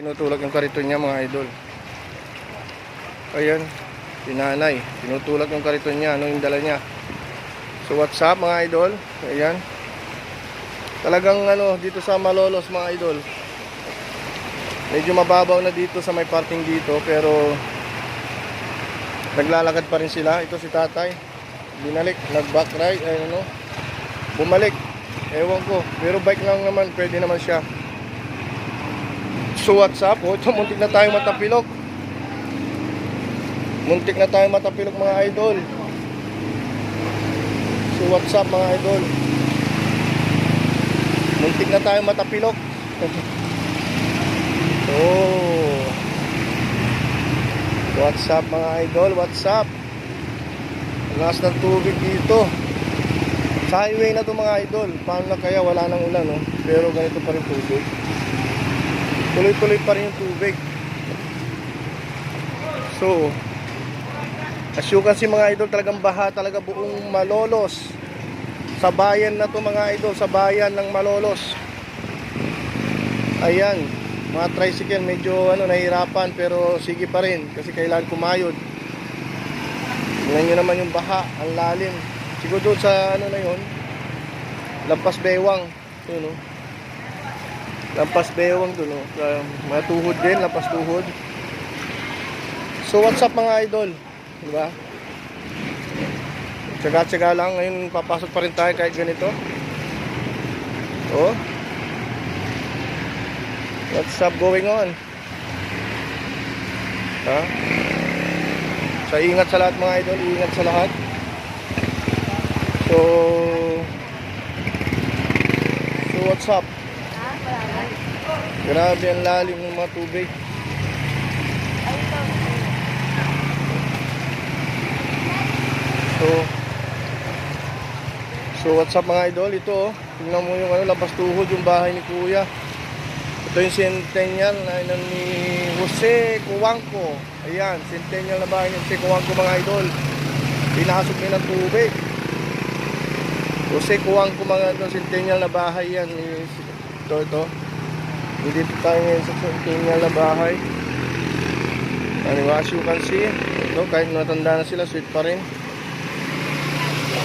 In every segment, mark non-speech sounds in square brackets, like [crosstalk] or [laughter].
Tinutulak yung kariton niya mga idol. Ayan, sinanay. Tinutulak yung kariton niya. Ano yung dala niya? So what's up mga idol? Ayan. Talagang ano, dito sa Malolos mga idol. Medyo mababaw na dito sa may parking dito pero naglalakad pa rin sila. Ito si tatay. Binalik, nag-back ride, ay ano, bumalik. Ewan ko. Pero bike lang naman, pwede naman siya. So what's up? Oh, ito, muntik na tayo matapilok. Muntik na tayo matapilok mga idol. So what's up mga idol? Muntik na tayo matapilok. [laughs] oh. What's up mga idol? What's up? Lakas ng tubig dito. Sa highway na to mga idol. Paano na kaya wala nang ulan no? Pero ganito pa rin tubig. Tuloy-tuloy pa rin yung tubig. So, as you can see mga idol, talagang baha talaga buong Malolos. Sa bayan na to mga idol, sa bayan ng Malolos. Ayan, mga tricycle medyo ano nahirapan pero sige pa rin kasi kailangan kumayod. Tingnan nyo naman yung baha, ang lalim. Siguro sa ano na yun, Lampas Bewang. Yun, no? Lampas Bewang doon, no? Sa mga tuhod din, lampas tuhod. So what's up mga idol? Di ba? Tsaga-tsaga lang. Ngayon papasok pa rin tayo kahit ganito. Oh. What's up going on? Ha? So ingat sa lahat mga idol, ingat sa lahat. So So what's up? Grabe ang lalim ng mga tubig. So So what's up mga idol? Ito oh. Tingnan mo yung ano, labas tuhod yung bahay ni Kuya. Ito yung centennial na inan ni Jose Cuangco. Ayan, centennial na bahay ni Jose Cuangco mga idol. Pinasok niya ng tubig. Jose Cuangco mga idol, centennial na bahay yan. ni- Ito, ito. Dito tayo ngayon sa na bahay. Ba, as you can see, ito, kahit natanda na sila, sweet pa rin.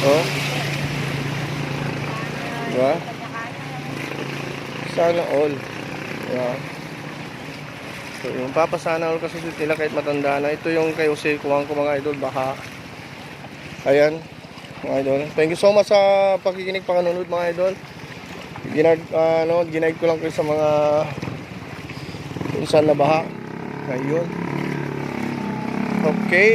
Oh. Diba? Sana all. Diba? So, yung papasana all kasi nila kahit matanda na. Ito yung kay Jose Kuwang ko mga idol. Baka. Ayan. Mga idol. Thank you so much sa pakikinig panganunod mga idol. Ginag, ano, ginaid ko lang kayo sa mga kung saan na baha. Ayun. Okay.